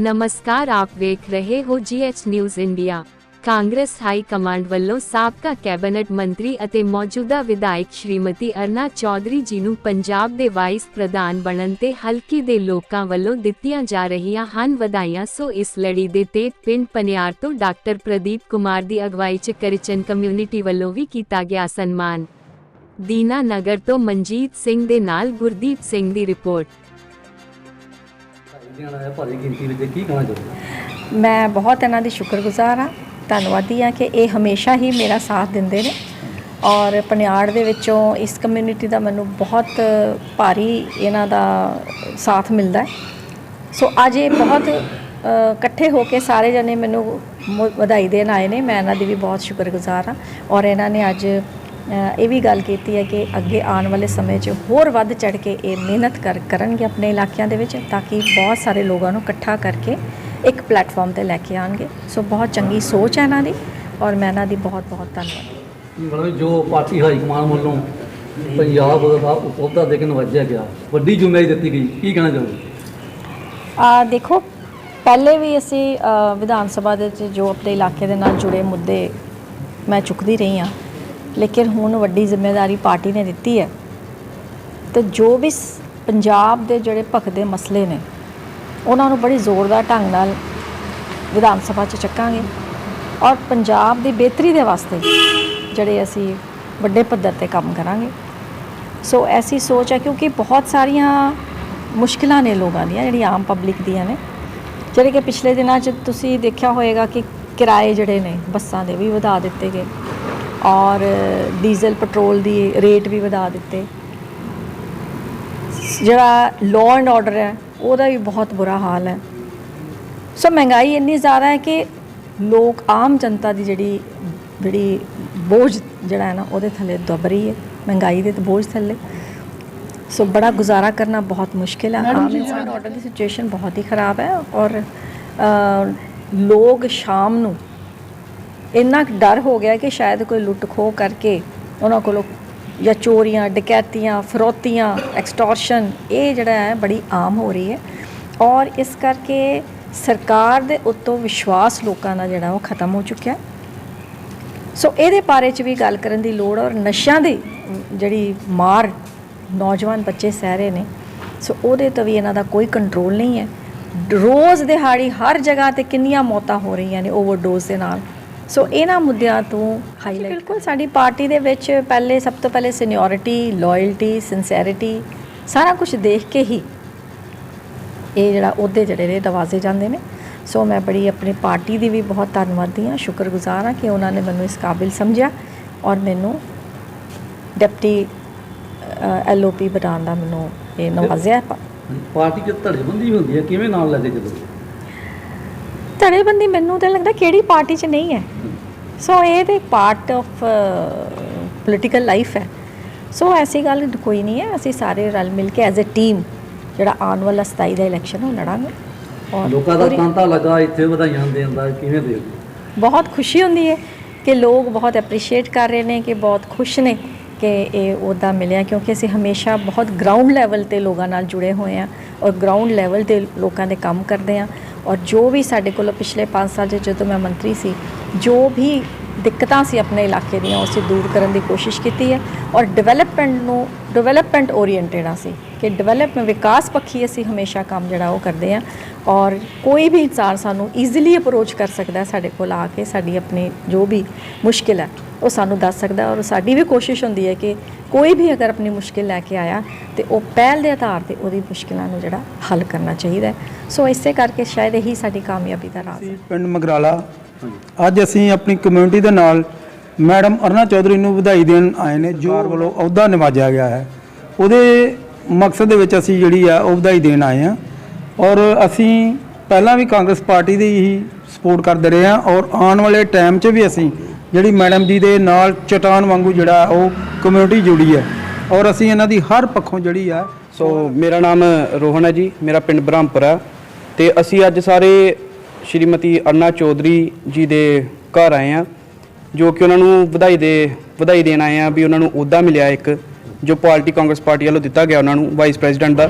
ਨਮਸਕਾਰ ਆਪ ਵੇਖ ਰਹੇ ਹੋ GH news India Congress high command ਵੱਲੋਂ ਸਾਬਕਾ ਕੈਬਨਿਟ ਮੰਤਰੀ ਅਤੇ ਮੌਜੂਦਾ ਵਿਧਾਇਕ ਸ਼੍ਰੀਮਤੀ ਅਰਨਾ ਚੌਧਰੀ ਜੀ ਨੂੰ ਪੰਜਾਬ ਦੇ ਵਾਈਸ ਪ੍ਰਧਾਨ ਬਣਨ ਤੇ ਹਲਕੇ ਦੇ ਲੋਕਾਂ ਵੱਲੋਂ ਦਿੱਤੀਆਂ ਜਾ ਰਹੀਆਂ ਹਨ ਵਧਾਈਆਂ ਸੋ ਇਸ ਲੜੀ ਦੇ ਤਹਿਤ ਪਿੰਡ ਪਨਿਆਰ ਤੋਂ ਡਾਕਟਰ ਪ੍ਰਦੀਪ ਕੁਮਾਰ ਦੀ ਅਗਵਾਈ ਚ ਕ੍ਰਿਸਚਨ ਕਮਿਊਨਿਟੀ ਵੱਲੋਂ ਵੀ ਕੀਤਾ ਗਿਆ ਸਨਮਾਨ ਦੀਨਾ ਨਗਰ ਤੋਂ ਮਨਜੀਤ ਸਿੰਘ ਦੇ ਨਾਲ ਗੁਰਦੀਪ ਸਿੰਘ ਦੀ ਰਿਪੋਰਟ ਮੈਂ ਬਹੁਤ ਇਹਨਾਂ ਦੀ ਸ਼ੁਕਰਗੁਜ਼ਾਰ ਹਾਂ, ਧੰਨਵਾਦੀ ਹਾਂ ਕਿ ਇਹ ਹਮੇਸ਼ਾ ਹੀ ਮੇਰਾ ਸਾਥ ਦਿੰਦੇ ਨੇ ਔਰ ਪਨਿਆੜ ਦੇ ਵਿੱਚੋਂ ਇਸ ਕਮਿਊਨਿਟੀ ਦਾ ਮੈਨੂੰ ਬਹੁਤ ਭਾਰੀ ਇਹਨਾਂ ਦਾ ਸਾਥ ਮਿਲਦਾ ਹੈ। ਸੋ ਅੱਜ ਇਹ ਬਹੁਤ ਇਕੱਠੇ ਹੋ ਕੇ ਸਾਰੇ ਜਣੇ ਮੈਨੂੰ ਵਧਾਈ ਦੇਣ ਆਏ ਨੇ, ਮੈਂ ਇਹਨਾਂ ਦੀ ਵੀ ਬਹੁਤ ਸ਼ੁਕਰਗੁਜ਼ਾਰ ਹਾਂ ਔਰ ਇਹਨਾਂ ਨੇ ਅੱਜ ਇਹ ਵੀ ਗੱਲ ਕੀਤੀ ਹੈ ਕਿ ਅੱਗੇ ਆਉਣ ਵਾਲੇ ਸਮੇਂ 'ਚ ਹੋਰ ਵੱਧ ਚੜ ਕੇ ਇਹ ਮਿਹਨਤ ਕਰ ਕਰਨਗੇ ਆਪਣੇ ਇਲਾਕਿਆਂ ਦੇ ਵਿੱਚ ਤਾਂ ਕਿ ਬਹੁਤ ਸਾਰੇ ਲੋਕਾਂ ਨੂੰ ਇਕੱਠਾ ਕਰਕੇ ਇੱਕ ਪਲੇਟਫਾਰਮ ਤੇ ਲੈ ਕੇ ਆਣਗੇ ਸੋ ਬਹੁਤ ਚੰਗੀ ਸੋਚ ਹੈ ਇਹਨਾਂ ਦੀ ਔਰ ਮੈਂ ਇਹਨਾਂ ਦੀ ਬਹੁਤ ਬਹੁਤ ਧੰਨਵਾਦ। ਮਤਲਬ ਜੋ ਪਾਰਟੀ ਹਾਈ ਕਮਾਂਡ ਵੱਲੋਂ ਪੰਜਾਬ ਦਾ ਅਹੁਦਾ ਦੇ ਕੇ ਨਵਾਜਿਆ ਗਿਆ ਵੱਡੀ ਜ਼ਿੰਮੇਵਾਰੀ ਦਿੱਤੀ ਗਈ ਕੀ ਕਹਿਣਾ ਚਾਹੁੰਦੇ ਆ ਦੇਖੋ ਪਹਿਲੇ ਵੀ ਅਸੀਂ ਵਿਧਾਨ ਸਭਾ ਦੇ ਵਿੱਚ ਜੋ ਆਪਣੇ ਇਲਾਕੇ ਦੇ ਨਾਲ ਜੁੜੇ ਮੁੱਦੇ ਮੈਂ ਚੁੱਕਦੀ ਰਹੀ ਹਾਂ। ਲੇਕਿਨ ਹੁਣ ਵੱਡੀ ਜ਼ਿੰਮੇਵਾਰੀ ਪਾਰਟੀ ਨੇ ਦਿੱਤੀ ਹੈ। ਤੇ ਜੋ ਵੀ ਸ- ਪੰਜਾਬ ਦੇ ਜਿਹੜੇ ਭਖਦੇ ਮਸਲੇ ਨੇ, ਉਹਨਾਂ ਨੂੰ ਬੜੀ ਜ਼ੋਰਦਾਰ ਢੰਗ ਨਾਲ ਵਿਧਾਨ ਸਭਾ 'ਚ ਚੱਕਾਂਗੇ। ਔਰ ਪੰਜਾਬ ਦੀ ਬਿਹਤਰੀ ਦੇ ਵਾਸਤੇ ਜਿਹੜੇ ਅਸੀਂ ਵੱਡੇ ਪੱਧਰ ਤੇ ਕੰਮ ਕਰਾਂਗੇ। ਸੋ ਐਸੀ ਸੋਚ ਹੈ ਕਿਉਂਕਿ ਬਹੁਤ ਸਾਰੀਆਂ ਮੁਸ਼ਕਿਲਾਂ ਨੇ ਲੋਕਾਂ ਦੀਆਂ ਜਿਹੜੀਆਂ ਆਮ ਪਬਲਿਕ ਦੀਆਂ ਨੇ। ਜਿਹੜੇ ਕਿ ਪਿਛਲੇ ਦਿਨਾਂ 'ਚ ਤੁਸੀਂ ਦੇਖਿਆ ਹੋਏਗਾ ਕਿ ਕਿਰਾਏ ਜਿਹੜੇ ਨੇ ਬੱਸਾਂ ਦੇ ਵੀ ਵਧਾ ਦਿੱਤੇ ਗਏ। ਔਰ ਡੀਜ਼ਲ ਪੈਟਰੋਲ ਦੀ ਰੇਟ ਵੀ ਵਧਾ ਦਿੱਤੇ। ਜਿਹੜਾ ਲਾਅ ਐਂਡ ਆਰਡਰ ਹੈ ਉਹਦਾ ਵੀ ਬਹੁਤ ਬੁਰਾ ਹਾਲ ਹੈ। ਸੋ ਮਹਿੰਗਾਈ ਇੰਨੀ ਜ਼ਿਆਦਾ ਹੈ ਕਿ ਲੋਕ ਆਮ ਜਨਤਾ ਦੀ ਜਿਹੜੀ ਜਿਹੜੀ ਬੋਝ ਜਿਹੜਾ ਹੈ ਨਾ ਉਹਦੇ ਥੱਲੇ ਦਬ ਰਹੀ ਹੈ। ਮਹਿੰਗਾਈ ਦੇ ਤੇ ਬੋਝ ਥੱਲੇ। ਸੋ ਬੜਾ ਗੁਜ਼ਾਰਾ ਕਰਨਾ ਬਹੁਤ ਮੁਸ਼ਕਿਲ ਹੈ। ਆਮ ਇਨਸਾਨ ਆਰਡਰ ਦੀ ਸਿਚੁਏਸ਼ਨ ਬਹੁਤ ਹੀ ਖਰਾਬ ਹੈ। ਔਰ ਲੋਕ ਸ਼ਾਮ ਨੂੰ ਇੰਨਾ ਕੁ ਡਰ ਹੋ ਗਿਆ ਕਿ ਸ਼ਾਇਦ ਕੋਈ ਲੁੱਟ ਖੋਹ ਕਰਕੇ ਉਹਨਾਂ ਕੋਲੋਂ ਜਾਂ ਚੋਰੀਆਂ, ਡਕੈਤੀਆਂ, ਫਰੋਤੀਆਂ ਐਕਸਟੋਰਸ਼ਨ ਇਹ ਜਿਹੜਾ ਹੈ ਬੜੀ ਆਮ ਹੋ ਰਹੀ ਹੈ। ਔਰ ਇਸ ਕਰਕੇ ਸਰਕਾਰ ਦੇ ਉੱਤੋਂ ਵਿਸ਼ਵਾਸ ਲੋਕਾਂ ਦਾ ਜਿਹੜਾ ਉਹ ਖਤਮ ਹੋ ਚੁੱਕਿਆ। ਸੋ ਇਹਦੇ ਬਾਰੇ ਚ ਵੀ ਗੱਲ ਕਰਨ ਦੀ ਲੋੜ ਔਰ ਨਸ਼ਿਆਂ ਦੀ ਜਿਹੜੀ ਮਾਰ ਨੌਜਵਾਨ ਬੱਚੇ ਸਹਿ ਰਹੇ ਨੇ, ਸੋ ਉਹਦੇ ਤੋਂ ਵੀ ਇਹਨਾਂ ਦਾ ਕੋਈ ਕੰਟਰੋਲ ਨਹੀਂ ਹੈ। ਰੋਜ਼ ਦਿਹਾੜੀ ਹਰ ਜਗ੍ਹਾ ਤੇ ਕਿੰਨੀਆਂ ਮੌਤਾਂ ਹੋ ਰਹੀਆਂ ਨੇ ਓਵਰਡੋਜ਼ ਦੇ ਨਾਲ। ਸੋ ਇਹਨਾਂ ਮੁੱਦਿਆਂ ਤੋਂ ਹਾਈਲਾਈਟ ਬਿਲਕੁਲ। ਸਾਡੀ ਪਾਰਟੀ ਦੇ ਵਿੱਚ ਪਹਿਲੇ ਸਭ ਤੋਂ ਪਹਿਲੇ ਸੀਨੀਅਰਿਟੀ ਲਾਇਲਟੀ ਸਿੰਸੈਰਿਟੀ ਸਾਰਾ ਕੁਝ ਦੇਖ ਕੇ ਹੀ ਇਹ ਜਿਹੜਾ ਅਹੁਦੇ ਜਿਹੜੇ ਨੇ ਦਵਾਜ਼ੇ ਜਾਂਦੇ ਨੇ। ਸੋ ਮੈਂ ਬੜੀ ਆਪਣੀ ਪਾਰਟੀ ਦੀ ਵੀ ਬਹੁਤ ਧੰਨਵਾਦੀ ਹਾਂ। ਸ਼ੁਕਰਗੁਜ਼ਾਰ ਹਾਂ ਕਿ ਉਹਨਾਂ ਨੇ ਮੈਨੂੰ ਇਸ ਕਾਬਿਲ ਸਮਝਿਆ ਔਰ ਮੈਨੂੰ ਡਿਪਟੀ ਐਲਓਪੀ ਬਣਾਉਣ ਦਾ ਮੈਨੂੰ ਇਹ ਨਵਾਜ਼ਿਆ ਪਾਰਟੀ ਚ ਧੜੇਬੰਦੀ ਵੀ ਹੁੰਦੀ ਹੈ। ਕਿਵੇਂ ਨਾਲ ਲੈ ਕੇ ਚੱਲੋ ਧੜੇਬੰਦੀ ਮੈਨੂੰ ਤਾਂ ਲੱਗਦਾ ਕਿਹੜੀ ਪਾਰਟੀ 'ਚ ਨਹੀਂ ਹੈ। ਸੋ ਇਹ ਤੇ ਪਾਰਟ ਆਫ ਪੋਲੀਟੀਕਲ ਲਾਈਫ ਹੈ। ਸੋ ਐਸੀ ਗੱਲ ਕੋਈ ਨਹੀਂ ਹੈ। ਅਸੀਂ ਸਾਰੇ ਰਲ ਮਿਲ ਕੇ ਐਜ਼ ਅ ਟੀਮ ਜਿਹੜਾ ਆਉਣ ਵਾਲਾ 27 ਦਾ ਇਲੈਕਸ਼ਨ ਉਹ ਲੜਾਂਗੇ। ਔਰ ਲੋਕਾਂ ਦਾ ਤਾਂਤਾ ਲੱਗਾ ਇੱਥੇ ਵਧਾਈਆਂ ਦੇਣ ਦਾ ਕਿਵੇਂ ਦੇ ਬਹੁਤ ਖੁਸ਼ੀ ਹੁੰਦੀ ਹੈ ਕਿ ਲੋਕ ਬਹੁਤ ਐਪਰੀਸ਼ੀਏਟ ਕਰ ਰਹੇ ਨੇ ਕਿ ਬਹੁਤ ਖੁਸ਼ ਨੇ ਕਿ ਇਹ ਉਹਦਾ ਮਿਲਿਆ ਕਿਉਂਕਿ ਅਸੀਂ ਹਮੇਸ਼ਾ ਬਹੁਤ ਗਰਾਊਂਡ ਲੈਵਲ ਤੇ ਲੋਕਾਂ ਨਾਲ ਜੁੜੇ ਹੋਏ ਆ ਔਰ ਗਰਾਊਂਡ ਲੈਵਲ ਤੇ ਲੋਕਾਂ ਦੇ ਕੰਮ ਕਰਦੇ ਆ ਔਰ ਜੋ ਵੀ ਸਾਡੇ ਕੋਲ ਪਿਛਲੇ 5 ਸਾਲ 'ਚ ਜਦੋਂ ਮੈਂ ਮੰਤਰੀ ਸੀ, ਜੋ ਵੀ ਦਿੱਕਤਾਂ ਸੀ ਆਪਣੇ ਇਲਾਕੇ ਦੀਆਂ ਉਸ ਦੂਰ ਕਰਨ ਦੀ ਕੋਸ਼ਿਸ਼ ਕੀਤੀ ਹੈ ਔਰ ਡਿਵੈਲਪਮੈਂਟ ਨੂੰ ਡਿਵੈਲਪਮੈਂਟ ਓਰੀਐਂਟਡ ਆ ਸੀ ਕਿ ਡਿਵੈਲਪਮੈਂਟ ਵਿਕਾਸ ਪੱਖੀ ਅਸੀਂ ਹਮੇਸ਼ਾ ਕੰਮ ਜਿਹੜਾ ਉਹ ਕਰਦੇ ਆ ਔਰ ਕੋਈ ਵੀ ਇਨਸਾਨ ਸਾਨੂੰ ਈਜ਼ੀਲੀ ਅਪਰੋਚ ਕਰ ਸਕਦਾ ਸਾਡੇ ਕੋਲ ਆ ਕੇ ਸਾਡੀ ਆਪਣੀ ਜੋ ਵੀ ਮੁਸ਼ਕਿਲ ਹੈ। ਉਹ ਸਾਨੂੰ ਦੱਸ ਸਕਦਾ ਔਰ ਸਾਡੀ ਵੀ ਕੋਸ਼ਿਸ਼ ਹੁੰਦੀ ਹੈ ਕਿ ਕੋਈ ਵੀ ਅਗਰ ਆਪਣੀ ਮੁਸ਼ਕਿਲ ਲੈ ਕੇ ਆਇਆ ਤੇ ਉਹ ਪਹਿਲ ਦੇ ਆਧਾਰ ਤੇ ਉਹਦੀ ਮੁਸ਼ਕਿਲਾਂ ਨੂੰ ਜਿਹੜਾ ਹੱਲ ਕਰਨਾ ਚਾਹੀਦਾ ਸੋ ਇਸੇ ਕਰਕੇ ਸ਼ਾਇਦ ਇਹੀ ਸਾਡੀ ਕਾਮਯਾਬੀ ਦਾ ਰਾਜ਼ ਹੈ। ਪਿੰਡ ਮਗਰਾਲਾ ਅੱਜ ਅਸੀਂ ਆਪਣੀ ਕਮਿਊਨਿਟੀ ਦੇ ਨਾਲ ਮੈਡਮ ਅਰਨਾ ਚੌਧਰੀ ਨੂੰ ਵਧਾਈ ਦੇਣ ਆਏ ਨੇ ਜੋ ਵੱਲੋਂ ਅਹੁਦਾ ਨਿਵਾਜਿਆ ਗਿਆ ਹੈ। ਉਹਦੇ ਮਕਸਦ ਦੇ ਵਿੱਚ ਅਸੀਂ ਜਿਹੜੀ ਆ ਉਹ ਵਧਾਈ ਦੇਣ ਆਏ ਆ ਔਰ ਅਸੀਂ ਪਹਿਲਾਂ ਵੀ ਕਾਂਗਰਸ ਪਾਰਟੀ ਦੀ ਹੀ ਸਪੋਰਟ ਕਰਦੇ ਰਹੇ ਆ ਔਰ ਆਉਣ ਵਾਲੇ ਟਾਈਮ 'ਚ ਵੀ ਅਸੀਂ ਜਿਹੜੀ ਮੈਡਮ ਜੀ ਦੇ ਨਾਲ ਚਟਾਨ ਵਾਂਗੂ ਜਿਹੜਾ ਉਹ ਕਮਿਊਨਿਟੀ ਜੁੜੀ ਹੈ। ਔਰ ਅਸੀਂ ਇਹਨਾਂ ਦੀ ਹਰ ਪੱਖੋਂ ਜਿਹੜੀ ਆ ਸੋ ਮੇਰਾ ਨਾਮ ਰੋਹਨ ਹੈ ਜੀ, ਮੇਰਾ ਪਿੰਡ ਬ੍ਰਹਮਪੁਰ ਹੈ। ਤੇ ਅਸੀਂ ਅੱਜ ਸਾਰੇ ਸ਼੍ਰੀਮਤੀ ਅਰਨਾ ਚੌਧਰੀ ਜੀ ਦੇ ਘਰ ਆਏ ਆ ਜੋ ਕਿ ਉਹਨਾਂ ਨੂੰ ਵਧਾਈ ਦੇ, ਵਧਾਈ ਦੇਣ ਆਏ ਆ ਵੀ ਉਹਨਾਂ ਨੂੰ ਅਹੁਦਾ ਮਿਲਿਆ ਇੱਕ, ਜੋ ਪਾਰਟੀ ਕਾਂਗਰਸ ਪਾਰਟੀ ਵੱਲੋਂ ਦਿੱਤਾ ਗਿਆ ਉਹਨਾਂ ਨੂੰ ਵਾਈਸ ਪ੍ਰੈਜ਼ੀਡੈਂਟ ਦਾ।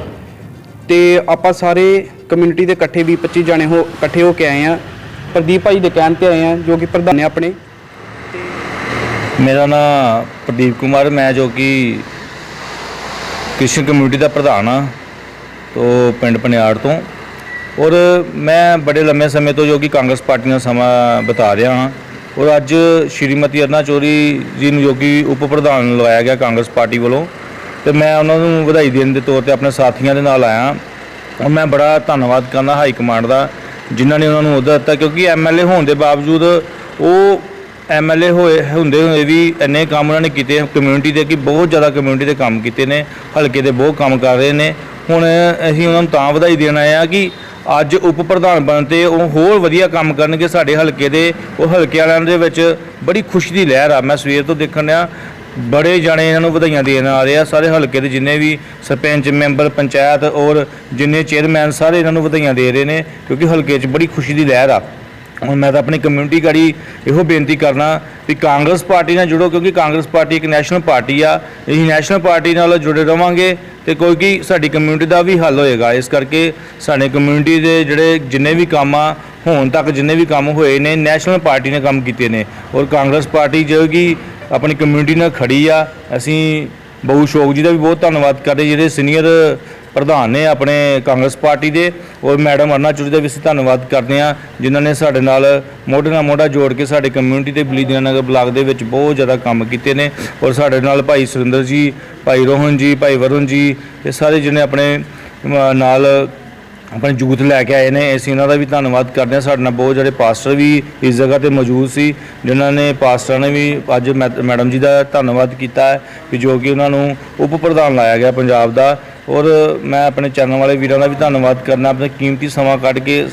ਤੇ ਆਪਾਂ ਸਾਰੇ ਕਮਿਊਨਿਟੀ ਦੇ ਇਕੱਠੇ 20 25 ਜਾਣੇ ਹੋ, ਇਕੱਠੇ ਹੋ ਕੇ ਆਏ ਆ ਪ੍ਰਦੀਪ ਭਾਈ ਦੇ ਕਹਿਣ ਤੇ ਆਏ ਆ ਜੋ ਕਿ ਪ੍ਰਧਾਨ ਨੇ ਆਪਣੇ। ਮੇਰਾ ਨਾਮ ਪ੍ਰਦੀਪ ਕੁਮਾਰ ਮੈਂ ਜੋ ਕਿ ਕ੍ਰਿਸ਼ਨ ਕਮਿਊਨਿਟੀ ਦਾ ਪ੍ਰਧਾਨ ਆ ਤੋਂ ਪਿੰਡ ਪਨਿਆੜ ਤੋਂ ਔਰ ਮੈਂ ਬੜੇ ਲੰਮੇ ਸਮੇਂ ਤੋਂ ਜੋ ਕਿ ਕਾਂਗਰਸ ਪਾਰਟੀ ਨਾਲ ਸਮਾਂ ਬਿਤਾ ਰਿਹਾ ਹਾਂ ਔਰ ਅੱਜ ਸ਼੍ਰੀਮਤੀ ਅਰਨਾ ਚੌਧਰੀ ਜੀ ਨੂੰ ਜੋ ਕਿ ਉਪ ਪ੍ਰਧਾਨ ਲਗਾਇਆ ਗਿਆ ਕਾਂਗਰਸ ਪਾਰਟੀ ਵੱਲੋਂ ਤੇ ਮੈਂ ਉਹਨਾਂ ਨੂੰ ਵਧਾਈ ਦੇਣ ਦੇ ਤੌਰ ਤੇ ਆਪਣੇ ਸਾਥੀਆਂ ਦੇ ਨਾਲ ਆਇਆ ਔਰ ਮੈਂ ਬੜਾ ਧੰਨਵਾਦ ਕਰਦਾ ਹਾਈ ਕਮਾਂਡ ਦਾ ਜਿਨ੍ਹਾਂ ਨੇ ਉਹਨਾਂ ਨੂੰ ਅਹੁਦਾ ਦਿੱਤਾ ਕਿਉਂਕਿ ਐਮਐਲਏ ਹੋਣ ਦੇ ਬਾਵਜੂਦ ਉਹ ਐਮਐਲਏ ਹੋਏ, ਹੁੰਦੇ ਹੋਏ ਵੀ ਇੰਨੇ ਕੰਮ ਉਹਨਾਂ ਨੇ ਕੀਤੇ ਕਮਿਊਨਿਟੀ ਦੇ ਕਿ ਬਹੁਤ ਜ਼ਿਆਦਾ ਕਮਿਊਨਿਟੀ ਦੇ ਕੰਮ ਕੀਤੇ ਨੇ, ਹਲਕੇ ਦੇ ਬਹੁਤ ਕੰਮ ਕਰ ਰਹੇ ਨੇ। ਹੁਣ ਅਸੀਂ ਉਹਨਾਂ ਨੂੰ ਤਾਂ ਵਧਾਈ ਦੇਣ ਆਏ ਆ ਕਿ ਅੱਜ ਉਪ ਪ੍ਰਧਾਨ ਬਣ ਤੇ ਉਹ ਹੋਰ ਵਧੀਆ ਕੰਮ ਕਰਨਗੇ ਸਾਡੇ ਹਲਕੇ ਦੇ। ਉਹ ਹਲਕੇ ਵਾਲਿਆਂ ਦੇ ਵਿੱਚ ਬੜੀ ਖੁਸ਼ੀ ਦੀ ਲਹਿਰ ਆ। ਮੈਂ ਸਵੇਰ ਤੋਂ ਦੇਖਣ ਡਿਆ, ਬੜੇ ਜਾਣੇ ਇਹਨਾਂ ਨੂੰ ਵਧਾਈਆਂ ਦੇਣ ਆ ਰਹੇ ਆ। ਸਾਰੇ ਹਲਕੇ ਦੇ ਜਿੰਨੇ ਵੀ ਸਰਪੰਚ, ਮੈਂਬਰ, ਪੰਚਾਇਤ ਔਰ ਜਿੰਨੇ ਚੇਅਰਮੈਨ ਸਾਰੇ ਇਹਨਾਂ ਨੂੰ ਵਧਾਈਆਂ ਦੇ ਰਹੇ ਨੇ, ਕਿਉਂਕਿ ਹਲਕੇ 'ਚ ਬੜੀ ਖੁਸ਼ੀ ਦੀ ਲਹਿਰ ਆ। ਮੈਂ ਤਾਂ ਆਪਣੀ ਕਮਿਊਨਿਟੀ ਗਾੜੀ ਇਹੋ ਬੇਨਤੀ ਕਰਨਾ ਵੀ ਕਾਂਗਰਸ ਪਾਰਟੀ ਨਾਲ ਜੁੜੋ, ਕਿਉਂਕਿ ਕਾਂਗਰਸ ਪਾਰਟੀ ਇੱਕ ਨੈਸ਼ਨਲ ਪਾਰਟੀ ਆ। ਅਸੀਂ ਨੈਸ਼ਨਲ ਪਾਰਟੀ ਨਾਲ ਜੁੜੇ ਰਵਾਂਗੇ ਤੇ ਕੋਈ ਕੀ ਸਾਡੀ ਕਮਿਊਨਿਟੀ ਦਾ ਵੀ ਹੱਲ ਹੋਏਗਾ। ਇਸ ਕਰਕੇ ਸਾਡੇ ਕਮਿਊਨਿਟੀ ਦੇ ਜਿਹੜੇ ਜਿੰਨੇ ਵੀ ਕੰਮ ਆ, ਹੁਣ ਤੱਕ ਜਿੰਨੇ ਵੀ ਕੰਮ ਹੋਏ ਨੇ ਨੈਸ਼ਨਲ ਪਾਰਟੀ ਨੇ ਕੰਮ ਕੀਤੇ ਨੇ। ਔਰ ਕਾਂਗਰਸ ਪਾਰਟੀ ਜੋ ਕਿ ਆਪਣੀ ਕਮਿਊਨਿਟੀ ਨਾਲ ਖੜੀ ਆ, ਅਸੀਂ ਬਹੁ ਸ਼ੋਕ ਜੀ ਦਾ ਵੀ ਬਹੁਤ ਧੰਨਵਾਦ ਕਰਦੇ, ਜਿਹੜੇ ਸੀਨੀਅਰ ਪ੍ਰਧਾਨ ਨੇ ਆਪਣੇ ਕਾਂਗਰਸ ਪਾਰਟੀ ਦੇ ਔਰ ਮੈਡਮ ਅਰਨਾ ਚੂਰੀ ਦਾ ਵੀ ਅਸੀਂ ਧੰਨਵਾਦ ਕਰਦੇ ਹਾਂ, ਜਿਨ੍ਹਾਂ ਨੇ ਸਾਡੇ ਨਾਲ ਮੋਢੇ ਨਾਲ ਮੋਢਾ ਜੋੜ ਕੇ ਸਾਡੇ ਕਮਿਊਨਿਟੀ ਦੇ ਬਲੀਦੀਆਂ ਨਗਰ ਬਲਾਕ ਦੇ ਵਿੱਚ ਬਹੁਤ ਜ਼ਿਆਦਾ ਕੰਮ ਕੀਤੇ ਨੇ ਔਰ ਸਾਡੇ ਨਾਲ ਭਾਈ ਸੁਰਿੰਦਰ ਜੀ, ਭਾਈ ਰੋਹਨ ਜੀ, ਭਾਈ ਵਰੁਣ ਜੀ, ਇਹ ਸਾਰੇ ਜਿਹਨੇ ਆਪਣੇ ਨਾਲ ਆਪਣੇ ਜੂਥ ਲੈ ਕੇ ਆਏ ਨੇ, ਅਸੀਂ ਉਹਨਾਂ ਦਾ ਵੀ ਧੰਨਵਾਦ ਕਰਦੇ ਹਾਂ। ਸਾਡੇ ਨਾਲ ਬਹੁਤ ਜਿਹੜੇ ਪਾਸਟਰ ਵੀ ਇਸ ਜਗ੍ਹਾ ਤੇ ਮੌਜੂਦ ਸੀ, ਜਿਨ੍ਹਾਂ ਨੇ, ਪਾਸਟਰਾਂ ਨੇ ਵੀ ਅੱਜ ਮੈ- ਮੈਡਮ ਜੀ ਦਾ ਧੰਨਵਾਦ ਕੀਤਾ ਹੈ ਕਿ ਜੋ ਕਿ ਉਹਨਾਂ ਨੂੰ ਉਪ ਪ੍ਰਧਾਨ ਲਾਇਆ ਗਿਆ ਪੰਜਾਬ ਦਾ। ਔਰ ਮੈਂ ਆਪਣੇ ਚੈਨਲ ਵਾਲੇ ਵੀਰਾਂ ਦਾ ਵੀ ਧੰਨਵਾਦ ਕਰਨਾ, ਆਪਣਾ ਕੀਮਤੀ ਸਮਾਂ ਕੱਢ ਕੇ